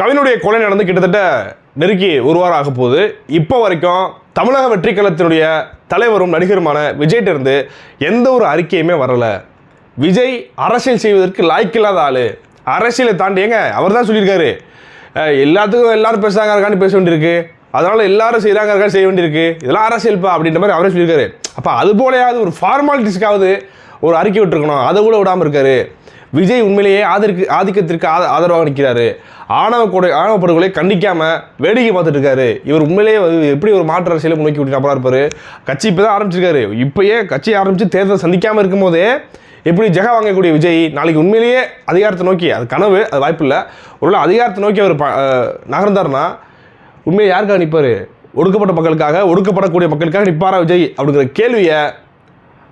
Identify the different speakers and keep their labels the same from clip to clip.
Speaker 1: கவினுடைய கொலை நடந்து கிட்டத்தட்ட நெருக்கி ஒரு வாரம் ஆக போகுது. இப்போ வரைக்கும் தமிழக வெற்றி கழகத்தினுடைய தலைவரும் நடிகருமான விஜய்கிட்ட இருந்து எந்த ஒரு அறிக்கையுமே வரலை. விஜய் அரசியல் செய்வதற்கு லாய்க்கில்லாத ஆள். அரசியலை தாண்டி ஏங்க அவர் தான் சொல்லியிருக்காரு. எல்லாத்துக்கும் எல்லாரும் பேசுகிறாங்க இருக்கான்னு பேச வேண்டியிருக்கு. அதனால் எல்லாரும் செய்கிறாங்க இருக்கான்னு செய்ய வேண்டியிருக்கு. இதெல்லாம் அரசியல்ப்பா அப்படின்ற மாதிரி அவரே சொல்லியிருக்காரு. அப்போ அது போலையாவது ஒரு ஃபார்மாலிட்டிஸ்க்காவது ஒரு அறிக்கை விட்டுருக்கணும். அதை கூட விடாமல் இருக்காரு. விஜய் உண்மையிலேயே ஆதரிக்கு ஆதிக்கத்திற்கு ஆத ஆதரவாக நிற்கிறாரு. ஆணவ கொடை ஆணவ படுகொலை கண்டிக்காமல் வேடிக்கை பார்த்துட்டு இருக்காரு இவர் உண்மையிலேயே எப்படி ஒரு மாற்று அரசியலை முன்னோக்கி விட்டு நபராக இருப்பார்? கட்சி இப்போ தான் ஆரம்பிச்சிருக்காரு. இப்பயே கட்சி ஆரம்பித்து தேர்தல் சந்திக்காமல் இருக்கும்போதே எப்படி ஜெகா வாங்கக்கூடிய விஜய் நாளைக்கு உண்மையிலேயே அதிகாரத்தை நோக்கி அது கனவு அது வாய்ப்பு இல்லை. ஒருவேளை அதிகாரத்தை நோக்கி அவர் நகர்ந்தார்னா உண்மையை யாருக்காக நிற்பார் ஒடுக்கப்பட்ட மக்களுக்காக ஒடுக்கப்படக்கூடிய மக்களுக்காக நிற்பாரா விஜய்? அப்படிங்கிற கேள்வியை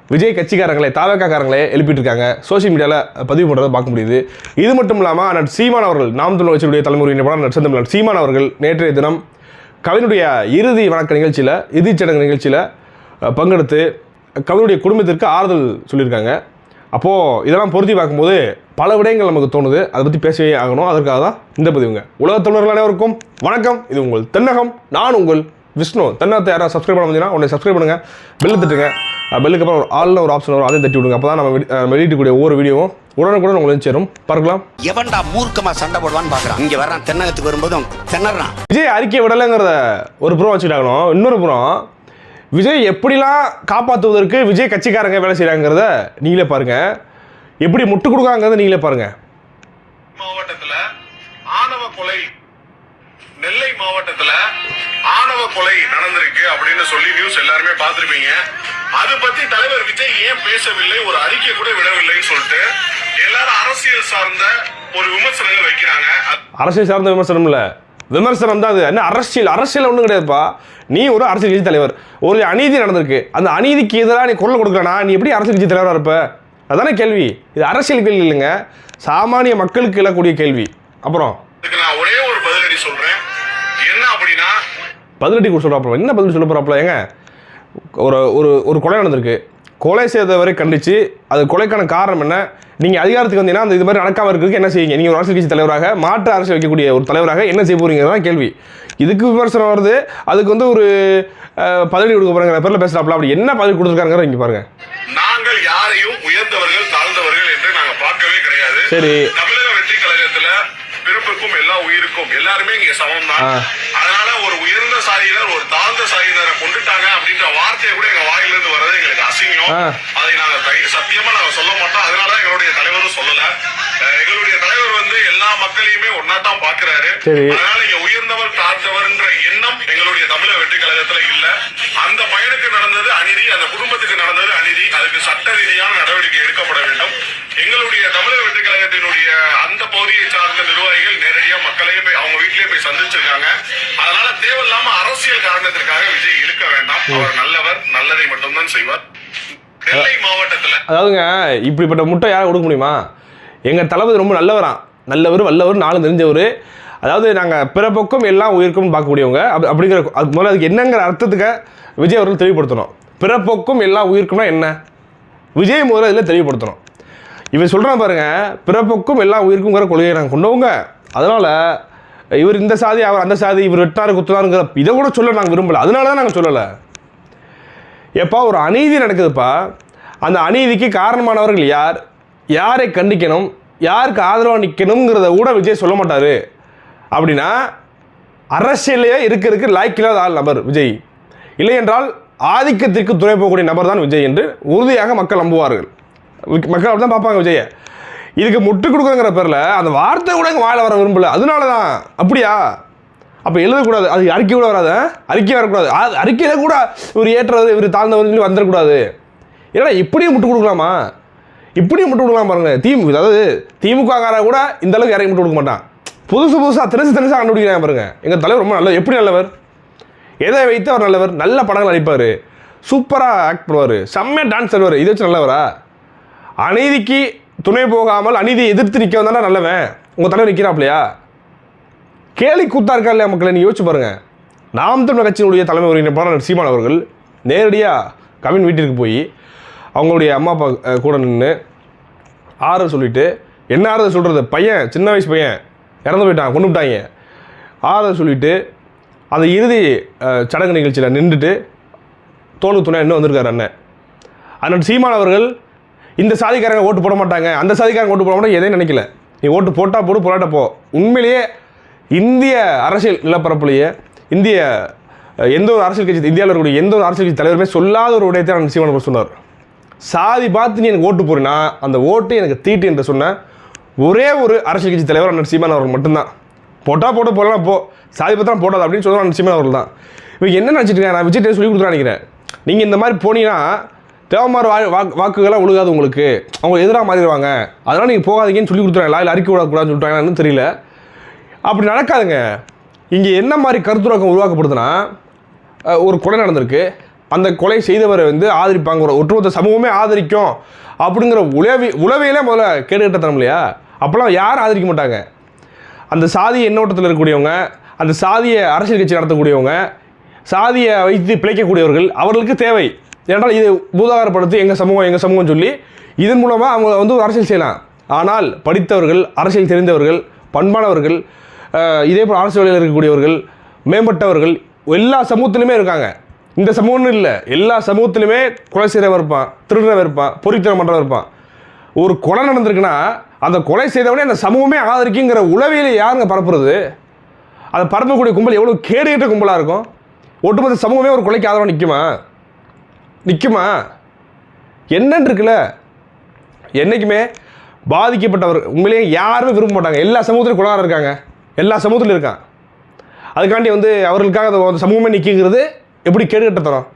Speaker 1: விஜய் கட்சிக்காரங்களே தாவக்காரங்களே எழுப்பிட்டு இருக்காங்க சோஷியல் மீடியாவில் பதிவு பண்ணுறதை பார்க்க முடியுது. இது மட்டும் இல்லாமல் நட் சீமான் அவர்கள் நாம் தமிழ் வச்சுடைய தலைமுறை நட்சத்திரம் செந்தமிழன் சீமான் அவர்கள் நேற்றைய தினம் கவினுடைய இறுதி வணக்க நிகழ்ச்சியில் இறுதிச் சடங்கு நிகழ்ச்சியில் பங்கெடுத்து கவினுடைய குடும்பத்திற்கு ஆறுதல் சொல்லியிருக்காங்க. அப்போது இதெல்லாம் பொருத்தி பார்க்கும்போது பல விடயங்கள் நமக்கு தோணுது. அதை பற்றி பேசவே ஆகணும். அதற்காக தான் இந்த பதிவுங்க. உலகத் தமிழர்கள் அனைவருக்கும் வணக்கம். இது உங்கள் தென்னகம். நான் உங்கள் விஷ்ணு தென்னகத்தை யாராவது சப்ஸ்கிரைப் பண்ண முடியும்னா உடனே சப்ஸ்கிரைப் பண்ணுங்கள் பெல் தட்டுங்க. பெல்லுக்கு அப்புறம் ஒரு ஆல்னு ஒரு ஆப்ஷன் வரும் அதையும் தட்டி விடுங்க. அப்போ தான் நம்ம வெளி- அஹ் வெளியிடக்கூடிய ஒவ்வொரு வீடியோவும் உடனுக்குடன் உங்களுக்கு சேரும். பார்க்கலாம்.
Speaker 2: எவன்டா மூர்க்கமா சண்டை போடுவான்னு பாக்குறான். இங்க வர்றான் தென்னகத்துக்கு வரும்போதும் திணறான்.
Speaker 1: விஜய் அறிக்கை விடலைங்கிறத ஒரு புறம் வச்சுக்கிட்டாங்கணும் இன்னொரு புறம் விஜய் எப்படிலாம் காப்பாற்றுவதற்கு விஜய் கட்சிக்காரங்க வேலை செய்கிறாங்கிறத நீங்களே பாருங்க. எப்படி முட்டு கொடுக்காங்கிறத நீங்களே பாருங்க.
Speaker 3: மாவட்டத்துல ஆணவ கொலை நெல்லை மாவட்டத்துல ஆணவ கொலை நடந்திருக்கு அப்படின்னு சொல்லி நியூஸ் எல்லாருமே பார்த்திருப்பீங்க. அது பத்தி தலைவர் விஜய் ஏன் பேசவில்லை? ஒரு அறிக்கை கூட விடவில்லைன்னு சொல்லிட்டு எல்லாரும் அரசியல் சார்ந்த ஒரு விமர்சனங்கள் வைக்கிறாங்க.
Speaker 1: அரசியல் சார்ந்த விமர்சனம் இல்லை. விமர்சனம் தான் அது. என்ன அரசியல்? அரசியல் ஒன்றும் கிடையாதுப்பா. நீ ஒரு அரசியல் கட்சி தலைவர். ஒரு அநீதி நடந்திருக்கு. அந்த அநீதிக்கு எதிராக நீ குரல் கொடுக்கலனா நீ எப்படி அரசியல் கட்சி தலைவராக இருப்ப? அதானே கேள்வி. இது அரசியல் கேள்வி இல்லைங்க. சாமானிய மக்களுக்கு எழக்கூடிய கேள்வி. அப்புறம்?
Speaker 3: நான் ஒரே ஒரு பதிலடி அப்படின்னா
Speaker 1: பதிலடி கொடுத்து சொல்கிறாப்புல என்ன பதில் சொல்ல போகிறாப்புல ஏங்க ஒரு ஒரு ஒரு கொலை நடந்திருக்கு. கொலை செய்தவரை கண்டித்து அது கொலைக்கான காரணம் என்ன? நீங்கள் அதிகாரத்துக்கு வந்தீங்கன்னா அந்த இது மாதிரி நடக்காமல் இருக்கிறதுக்கு என்ன செய்வீங்க? நீங்கள் ஒரு அரசியல் கட்சி தலைவராக மாற்று அரசு வைக்கக்கூடிய ஒரு தலைவராக என்ன செய்ய போறீங்கிறது தான் கேள்வி. இதுக்கு விமர்சனம் வருது. அதுக்கு வந்து ஒரு பதிலடி கொடுக்க போகிறாங்க பேரில் பேசுகிறாப்புல அப்படி என்ன பதில் கொடுத்துருக்காங்க இங்கே பாருங்க.
Speaker 3: நாங்கள் யாரையும் உயர்ந்தவர்கள் தாழ்ந்தவர்கள் என்று நாங்க பார்க்கவே கிடையாது.
Speaker 1: சரி.
Speaker 3: தமிழக வெற்றி கழகத்துல பிறப்புக்கும் எல்லா உயிருக்கும் எல்லாருமே இங்க சமம் தான் அதனால ஒரு தாழ்ந்த சாதியினரை கொண்டுட்டாங்க அப்படின்ற வார்த்தையை கூட எங்க வாயில இருந்து வர்றது எங்களுக்கு அசிங்கம். அதை நாங்க சத்தியமா நாங்க சொல்ல மாட்டோம். அதனாலதான் எங்களுடைய தலைவரும் சொல்லல. எங்களுடைய தலைவர் வந்து எல்லா மக்களையுமே ஒன்னாதான் பாக்குறாரு. அதனால இங்க உயர்ந்தவர் தாழ்ந்தவர்ன்ற எண்ணம் எங்களுடைய தமிழக வெற்றி கழகத்துல இல்ல. அந்த பையனுக்கு நடந்தது அநீதி அந்த குடும்பத்துக்கு நடந்தது அநீதி. அதுக்கு சட்ட ரீதியான நடவடிக்கை எடுக்கப்பட வேண்டும். எங்களுடைய தமிழக வெற்றி கழகத்தினுடைய அந்த பகுதியை சார்ந்த நிர்வாகிகள் நேரடியா மக்களையே போய் அவங்க வீட்டிலேயே போய் சந்திச்சிருக்காங்க. அதனால தேவையில்லாம அரசியல் காரணத்திற்காக விஜய் இழுக்க வேண்டாம். அவர் நல்லவர் நல்லதை மட்டும்தான் செய்வார். நெல்லை மாவட்டத்துல.
Speaker 1: அதாவதுங்க இப்படிப்பட்ட முட்டை யாரும் கொடுக்க முடியுமா? எங்கள் தளபதி ரொம்ப நல்லவராம் நல்லவர் வல்லவர் நாளும் தெரிஞ்சவர். அதாவது நாங்கள் பிறப்பக்கம் எல்லாம் உயிருக்கும் பார்க்கக்கூடியவங்க. அப்படி அப்படிங்கிற அது முதல்ல அதுக்கு என்னங்கிற அர்த்தத்துக்கு விஜய் அவர்கள் தெளிவுபடுத்தணும். பிறப்போக்கும் எல்லாம் உயிருக்கும்னா என்ன? விஜய் முதல்ல இதில் தெளிவுபடுத்தணும். இவர் சொல்கிறான் பாருங்கள் பிறப்புக்கும் எல்லா உயிருக்குங்கிற கொள்கையை நாங்கள் கொண்டவங்க அதனால் இவர் இந்த சாதி அவர் அந்த சாதி இவர் வெட்டாரு குத்துனாருங்கிற இதை கூட சொல்ல நாங்கள் விரும்பலை. அதனால தான் நாங்கள் சொல்லலை. எப்பா ஒரு அநீதி நடக்குதுப்பா. அந்த அநீதிக்கு காரணமானவர்கள் யார்? யாரை கண்டிக்கணும்? யாருக்கு ஆதரவாக நிற்கணுங்கிறத கூட விஜய் சொல்ல மாட்டார். அப்படின்னா அரசியலையே இருக்கிறதுக்கு லாய்க்கில்லாத ஆள் நபர் விஜய். இல்லை என்றால் ஆதிக்கத்திற்கு துணை போகக்கூடிய நபர் தான் விஜய் என்று உறுதியாக மக்கள் நம்புவார்கள். மக்கள் அப்படி தான் பார்ப்பாங்க விஜயை இதுக்கு முட்டு கொடுக்குறங்கிற பேரில் அந்த வார்த்தை கூட எங்கள் வாயில் வர விரும்பல. அதனால தான் அப்படியா? அப்போ எழுதக்கூடாது அது அறிக்கை கூட வராது அறிக்கை வரக்கூடாது. அது அறிக்கையில் கூட இவர் ஏற்றுறது இவர் தாழ்ந்தவர் சொல்லி வந்துடக்கூடாது. ஏன்னா இப்படியும் முட்டு கொடுக்கலாமா? இப்படியும் முட்டு கொடுக்கலாம் பாருங்க. திமுக அதாவது திமுககார கூட இந்த அளவுக்கு இறங்கி முட்டு கொடுக்க மாட்டான். புதுசு புதுசாக தினசு தினசாக கண்டுபிடிக்கிறாங்க பாருங்க. எங்கள் தலைவர் ரொம்ப நல்லவர் எப்படி நல்லவர்? எதை வைத்து அவர் நல்லவர்? நல்ல படங்கள் நடிப்பார். சூப்பராக ஆக்ட் பண்ணுவார். செம்மையாக டான்ஸ் ஆடுவார். இதை வச்சு நல்லவரா? அநீதிக்கு துணை போகாமல் அநீதியை எதிர்த்து நிற்க வந்தானே நல்லவன். உங்கள் தலைவர் நிற்கிறாப்லையா கேலி கூத்தா இருக்கா இல்லையா மக்களை நீ யோசிச்சு பாருங்கள் நாம் தமிழர் கட்சியினுடைய தலைமை ஒருங்கிணைப்பாளர் சீமான் அவர்கள் நேரடியாக கவின் வீட்டிற்கு போய் அவங்களுடைய அம்மா அப்பா கூட நின்று ஆறு சொல்லிட்டு என்ன ஆறுதல் சொல்கிறது பையன் சின்ன வயசு பையன் இறந்து போயிட்டான் கொண்டு விட்டாங்க. ஆறுதல் சொல்லிட்டு அந்த இறுதி சடங்கு நிகழ்ச்சியில் நின்றுட்டு தோளுக்கு துணை இன்னும் வந்திருக்காரு அண்ணன். அண்ணன் சீமான் அவர்கள் இந்த சாதிக்காரங்க ஓட்டு போட மாட்டாங்க. அந்த சாதிக்காரங்க ஓட்டு போட மாட்டாங்க. எதையும் நினைக்கல. நீ ஓட்டு போட்டால் போடு போராட்ட போ. உண்மையிலேயே இந்திய அரசியல் நிலப்பரப்புலேயே இந்திய எந்த ஒரு அரசியல் கட்சி இந்தியாவில் இருக்கக்கூடிய எந்த ஒரு அரசியல் கட்சி தலைவருமே சொல்லாத ஒரு விடயத்தை நான் சீமான் சொன்னார். சாதி பார்த்து நீ எனக்கு ஓட்டு போறினா அந்த ஓட்டு எனக்கு தீட்டு என்று சொன்ன ஒரே ஒரு அரசியல் கட்சி தலைவர் அண்ணன் சீமான் அவர்கள் மட்டும்தான். போட்டால் போட்டு போடலாம் போ. சாதி பார்த்தா போடாது அப்படின்னு சொல்லுவாங்க அண்ணன் சீமான் அவர்கள் தான். இவங்க என்ன நினச்சிட்டு இருக்கேன் நான் விஜய் சொல்லி கொடுத்துருன்னு நினைக்கிறேன். நீங்கள் இந்த மாதிரி போனீங்கன்னா தேவமார் வா வாக்கு வாக்குகள்லாம் ஒழுகாது உங்களுக்கு. அவங்க எதிராக மாறிடுவாங்க. அதனால் நீங்கள் போகாதீங்கன்னு சொல்லி கொடுத்துறாங்களா இல்லை அறிக்கை விடக்கூடாதுன்னு சொல்லிட்டாங்கன்னு தெரியல. அப்படி நடக்காதுங்க. இங்கே என்ன மாதிரி கருத்துருவாக்கம் உருவாக்கப்படுதுன்னா ஒரு கொலை நடந்திருக்கு. அந்த கொலை செய்தவரை வந்து ஆதரிப்பாங்க. ஒரு ஒட்டுமொத்த சமூகமே ஆதரிக்கும். அப்படிங்கிற உளவி உளவையிலே முதல்ல கேடுகட்டத்தனம் இல்லையா? அப்போல்லாம் யாரும் ஆதரிக்க மாட்டாங்க. அந்த சாதிய எண்ணோட்டத்தில் இருக்கக்கூடியவங்க அந்த சாதிய அரசியல் கட்சி நடத்தக்கூடியவங்க சாதியை வைத்து பிழைக்கக்கூடியவர்கள் அவர்களுக்கு தேவை. ஏனென்றால் இது பூதாகாரப்படுத்தி எங்கள் சமூகம் எங்கள் சமூகம் சொல்லி இதன் மூலமாக அவங்க வந்து ஒரு அரசியல் செய்யலாம். ஆனால் படித்தவர்கள் அரசியல் தெரிந்தவர்கள் பண்பானவர்கள் இதே போல் அரசு வேலையில் இருக்கக்கூடியவர்கள் மேம்பட்டவர்கள் எல்லா சமூகத்திலுமே இருக்காங்க. இந்த சமூகம்னு இல்லை. எல்லா சமூகத்திலுமே கொலை செய்கிறவன் இருப்பான் திருடுறவன் இருப்பான் பொறித்தனம் பண்ணுறவன் இருப்பான். ஒரு கொலை நடந்திருக்குன்னா அந்த கொலை செய்தவனே அந்த சமூகமே ஆதரிக்குங்கிற உளவியலை யாருங்க பரப்புறது? அதை பரப்பக்கூடிய கும்பல் எவ்வளோ கேடுகிட்ட கும்பலாக இருக்கும்? ஒட்டுமொத்த சமூகமே ஒரு கொலைக்கு ஆதரவாக நிற்குமா நிற்குமா என்னன்னு இருக்குல்ல என்றைக்குமே பாதிக்கப்பட்டவர் உண்மையிலேயே யாருமே விரும்ப மாட்டாங்க. எல்லா சமூகத்திலும் குலாரம் இருக்காங்க. எல்லா சமூகத்திலும் இருக்கான். அதுக்காண்டி வந்து அவர்களுக்காக அந்த சமூகமே நிற்குங்கிறது எப்படி கேடுகட்டத்தனம்?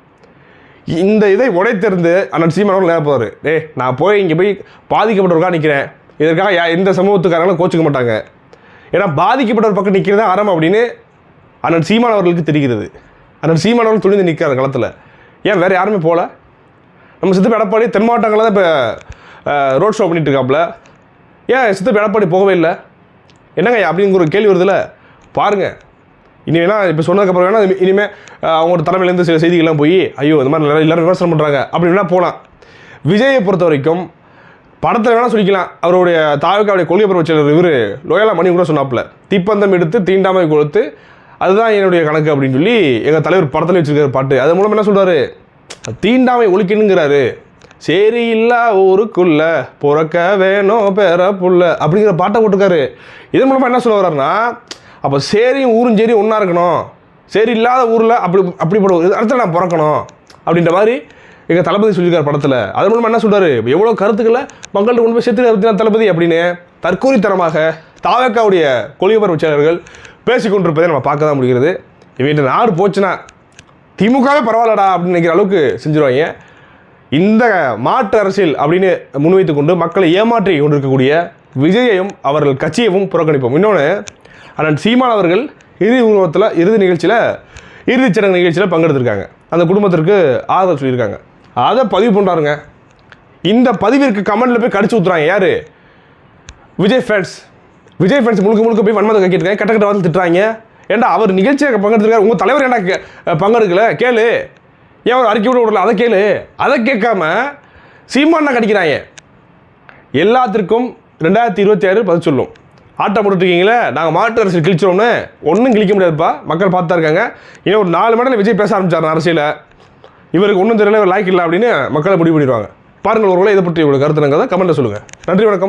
Speaker 1: இந்த இதை உடைத்திருந்து அண்ணன் சீமான் அவர்கள் நினைப்பாரு டே நான் போய் இங்கே போய் பாதிக்கப்பட்டவருக்காக நிற்கிறேன் இதற்காக யா எந்த சமூகத்துக்காரங்களும் கோச்சிக்க மாட்டாங்க. ஏன்னா பாதிக்கப்பட்டவர் பக்கம் நிற்கிறது தான் அறம் அப்படின்னு அண்ணன் சீமான் அவர்களுக்கு தெரிகிறது. அண்ணன் சீமான் அவர்கள் துணிந்து நிற்கிறார் களத்தில். ஏன் வேறு யாருமே போகல நம்ம சித்தப்ப எடப்பாடி தென் மாவட்டங்களில் தான் இப்போ ரோட் ஷோ பண்ணிகிட்டு இருக்காப்புல ஏன் சித்தப்ப எடப்பாடி போகவே இல்லை? என்னங்க அப்படிங்கிற ஒரு கேள்வி வருதுல்ல பாருங்கள் இனி வேணா இப்போ சொன்னதுக்கப்புறம் வேணா இனிமேல் இனிமே அவங்களோட தலைமையிலேருந்து சில செய்திகள்லாம் போய் ஐயோ இந்த மாதிரி எல்லாரும் எல்லாரும் விமர்சனம் பண்ணுறாங்க அப்படி வேணா போகலாம் விஜயை பொறுத்த வரைக்கும் படத்தில் வேணால் சொல்லிக்கலாம். அவருடைய தாவுக்காவுடைய கொள்கை பருவ இவர் லோயலா மணி கூட சொன்னாப்புல. தீப்பந்தம் எடுத்து தீண்டாமை கொடுத்து அதுதான் என்னுடைய கணக்கு அப்படின்னு சொல்லி எங்கள் தலைவர் படத்தில் வச்சிருக்காரு பாட்டு. அது மூலம் என்ன சொல்கிறாரு தீண்டாமை ஒழிக்கணுங்கிறாரு. சரி இல்லா ஊருக்குள்ள பிறக்க வேணும் பேர புள்ள அப்படிங்கிற பாட்டை போட்டிருக்காரு. இதன் மூலமாக என்ன சொல்ல வர்றாருன்னா அப்போ சேரியும் ஊரும் சரி ஒன்றா இருக்கணும். சரி இல்லாத ஊரில் அப்படி அப்படிப்பட்ட ஒரு இடத்துல நான் பிறக்கணும் அப்படின்ற மாதிரி எங்கள் தளபதி சொல்லியிருக்கார் படத்தில். அது மூலமாக என்ன சொல்கிறாரு எவ்வளோ கருத்துக்களை மக்கள்கிட்ட கொண்டு போய் சேர்த்து தளபதி அப்படின்னு? தற்கூரித்தனமாக தாவக்காவுடைய கொள்கை பருவ பேசிக்கொண்டிருப்பதை நம்ம பார்க்க தான் முடிகிறது. இவங்க நாடு போச்சுன்னா திமுகவே பரவாயில்லடா அப்படின்னு நினைக்கிற அளவுக்கு செஞ்சுருவாங்க. இந்த மாற்று அரசியல் அப்படின்னு முன்வைத்து கொண்டு மக்களை ஏமாற்றி கொண்டிருக்கக்கூடிய விஜயையும் அவர்கள் கட்சியையும் புறக்கணிப்போம். இன்னொன்று அண்ணன் சீமான் அவர்கள் இறுதி உருவத்தில் இறுதி நிகழ்ச்சியில் இறுதிச் சடங்கு நிகழ்ச்சியில் பங்கெடுத்திருக்காங்க. அந்த குடும்பத்திற்கு ஆதரவு சொல்லியிருக்காங்க. அதை பதிவு பண்ணுறாருங்க இந்த பதிவிற்கு கமெண்டில் போய் கடிச்சு ஊற்றுறாங்க யார்? விஜய் ஃபேன்ஸ் விஜய் ஃப்ரெண்ட்ஸ் முழுக்க முழுக்க போய் வன்மதம் கட்டிருக்காங்க கட்ட கட்ட வந்து திட்டுறாங்க. ஏன்டா அவர் நிகழ்ச்சியை பங்கெடுத்துருக்காரு. உங்கள் தலைவர் என்ன கே- பங்கெடுக்கல? கேளு. ஏன் அவர் அறிக்கை விட விடல? அதை கேளு. அதை கேட்காம சீமானா கடிக்கிறாங்க. எல்லாத்திற்கும் ரெண்டாயிரத்தி இருபத்தி ஆறு பதில் சொல்லும். ஆட்டம் போட்டுருக்கீங்களே நாங்கள் மாட்டு அரசியல் கிழிச்சிரோம்னு ஒன்றும் கிழிக்க முடியாதுப்பா. மக்கள் பார்த்து தான் இருக்காங்க. இன்னும் ஒரு நாலு மடலில் விஜய் பேச ஆரம்பிச்சார் அரசியலை. இவருக்கு ஒன்றும் தெரியல இவர் லாய்க்கு இல்லை அப்படின்னு மக்களை முடிவு பண்ணிடுவாங்க. பாருங்கள் ஒருவேளை இதை பற்றி இவ்வளோ கருத்துனங்கிறத கமெண்ட்டில் சொல்லுங்கள் நன்றி வணக்கம்.